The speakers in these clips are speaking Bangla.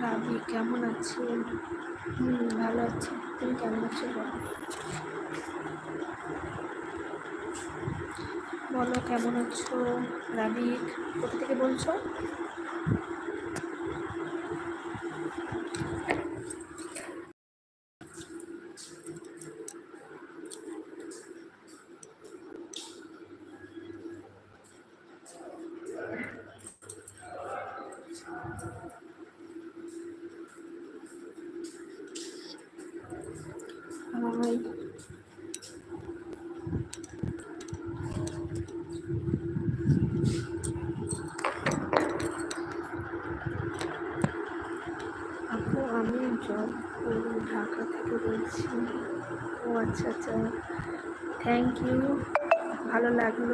রাবি কেমন আছেন? হুম, ভালো আছি। তুমি কেমন আছো বলো? বলো, কেমন আছো? রাবিক কোথা থেকে বলছো হাই আপু আমি জব করি ঢাকা থেকে বলছি। ও আচ্ছা আচ্ছা। থ্যাংক ইউ ভালো লাগল।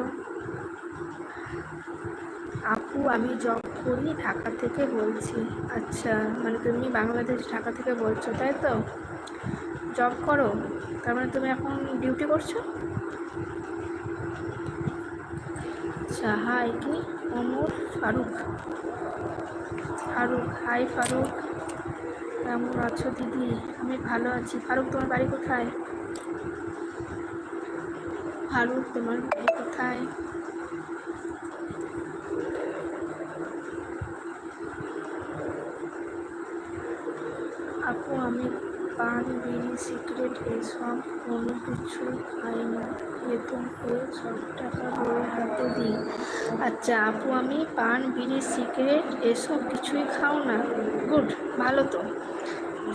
আপু, আমি জব করি ঢাকা থেকে বলছি। আচ্ছা মানে তুমি বাংলাদেশ, ঢাকা থেকে বলছো, তাই তো? জব করো। তার মানে তুমি এখন ডিউটি করছ? আচ্ছা হাই কি? অমর ফারুক। ফারুক হাই ফারুক। কেমন আছো দিদি? আমি ভালো আছি। ফারুক, তোমার বাড়ি কোথায়? ফারুক, তোমার বাড়ি কোথায়? আপু, আমি পান, বিড়ি, সিগারেট, এসব কোনো কিছু খাই না। বেতন পেয়ে সব টাকা বইয়ের হাতে দিই। আচ্ছা আপু, আমি পান, বিড়ি, সিগারেট, এসব কিছুই খাও না। গুড, ভালো তো।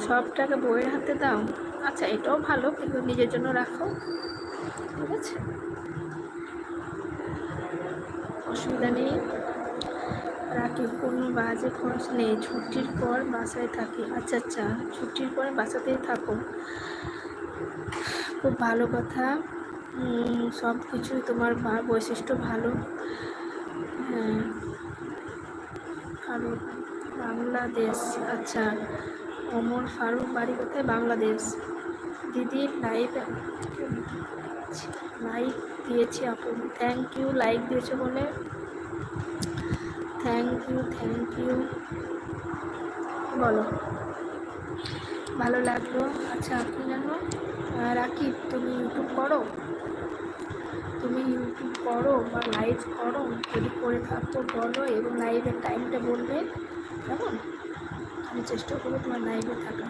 সব টাকা বইয়ের হাতে দাও। আচ্ছা এটাও ভালো, কিন্তু নিজের জন্য রাখো। ঠিক আছে? অসুবিধা নেই। রাখি, কোনো বাজে খরচ নেই। ছুটির পর বাসায় থাকি। আচ্ছা আচ্ছা ছুটির পরে বাসাতেই থাকো। খুব ভালো কথা। সব কিছুই তোমার বৈশিষ্ট্য ভালো। হ্যাঁ। বাংলাদেশ আচ্ছা। ওমর ফারুক বাড়ি কোথায়? বাংলাদেশ। দিদি লাইভ লাইক দিয়েছি আপু। থ্যাংক ইউ লাইক দিয়েছে বলে। থ্যাংক ইউ থ্যাংক ইউ বলো। ভালো লাগল? আচ্ছা আপনি জানো? রাকিব তুমি ইউটিউব করো? তুমি ইউটিউব করো বা লাইভ করো? যদি করে থাকো, বলো এবং লাইভের টাইমটা বলবে। কেমন? আমি চেষ্টা করব তোমার লাইভে থাকা।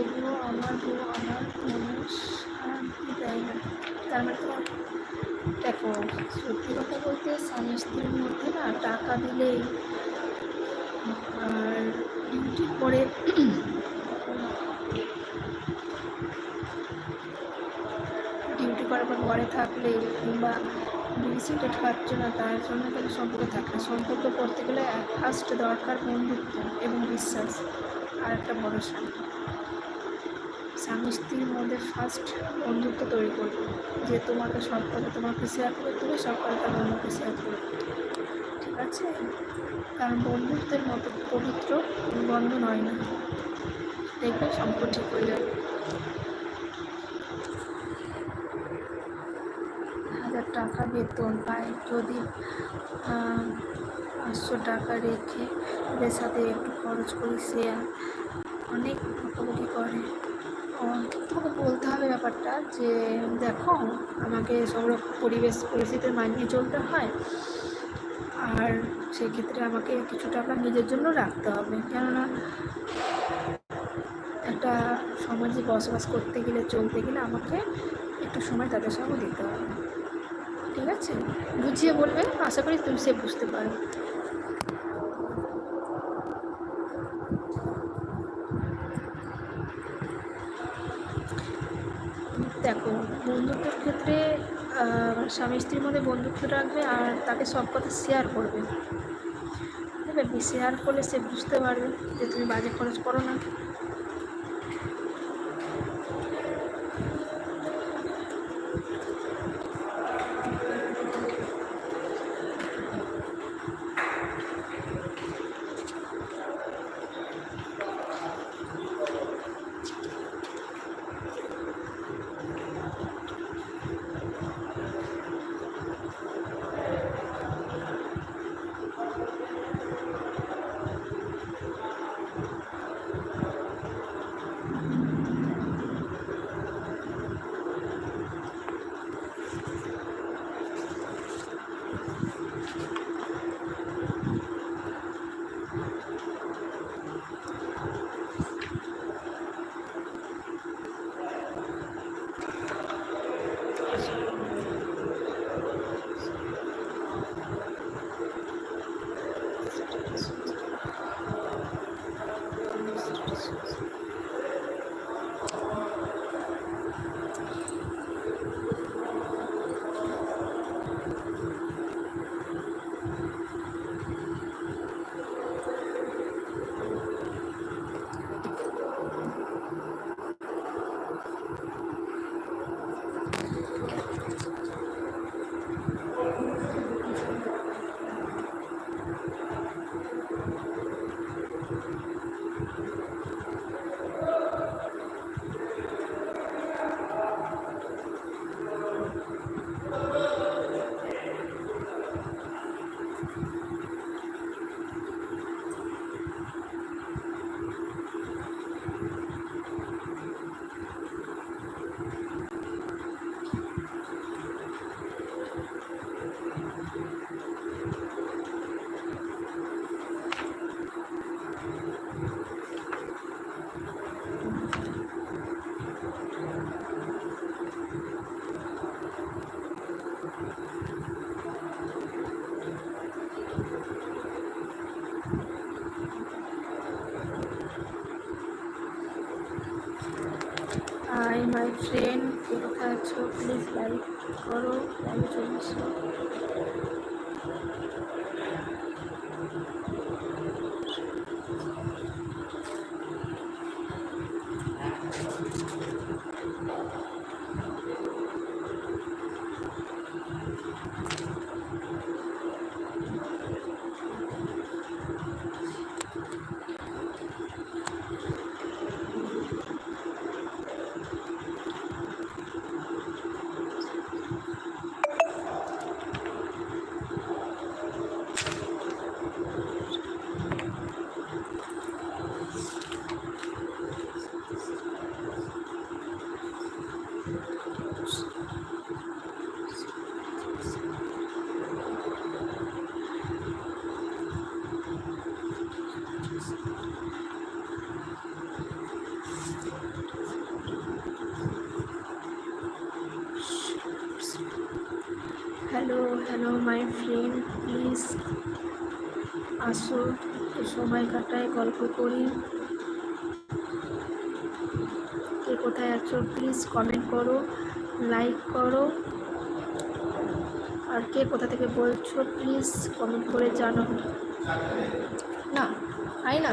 তবুও আমার বউ আমার মনে শান্তি দেয় না। তার মানে তোমার, দেখো, সত্যি কথা বলতে স্বামী স্ত্রীর মধ্যে না টাকা দিলেই আর ডিউটির পরে ডিউটি করার পর ঘরে থাকলে কিংবা বিসিটেড পাচ্ছে না, তার জন্য কিন্তু সম্পর্ক থাকে? না সম্পর্ক করতে গেলে ফার্স্ট দরকার বন্ধুত্ব এবং বিশ্বাস, আর একটা ভরসা স্বামী মধ্যে ফার্স্ট বন্ধুত্ব তৈরি করবে। যে তোমাকে সব কথা তোমাকে শেয়ার করে দেবে সব কথা অন্যকে শেয়ার করবে। ঠিক আছে? কারণ বন্ধুত্বের মতো পবিত্র বন্ধন হয় না। দেখবে সম্পর্ক ঠিক হয়ে যাবে। হাজার টাকা বেতন পায়। যদি পাঁচশো টাকা রেখে ওদের সাথে একটু খরচ করি সে অনেক বকাবকি করে। তোমাকে বলতে হবে ব্যাপারটা যে, দেখো, আমাকে সব রকম পরিবেশ, পরিস্থিতি মানিয়ে চলতে হয়। আর সেক্ষেত্রে আমাকে কিছু টাকা নিজের জন্য রাখতে হবে। কেননা, একটা সমাজে বসবাস করতে গেলে, চলতে গেলে আমাকে একটু সময় তাদের সঙ্গে দিতে হবে। ঠিক আছে? বুঝিয়ে বলবে? আশা করি তুমি সে বুঝতে পারবে। দেখো, বন্ধুত্বের ক্ষেত্রে স্বামী স্ত্রীর মধ্যে বন্ধুত্ব রাখবে আর তাকে সব কথা শেয়ার করবে। ঠিক আছে শেয়ার করলে সে বুঝতে পারবে যে তুমি বাজে খরচ করো না। হাই মাই ফ্রেন্ড কোথায় আছো প্লিজ লাইক করো লাইক চলে হ্যালো মাই ফ্রেন্ড প্লিজ আসো, সময় কাটায়, গল্প করি। কে কোথায় আছো? প্লিজ কমেন্ট করো লাইক করো। আর কে কোথা থেকে বলছো? প্লিজ কমেন্ট করে জানাও। না, আই না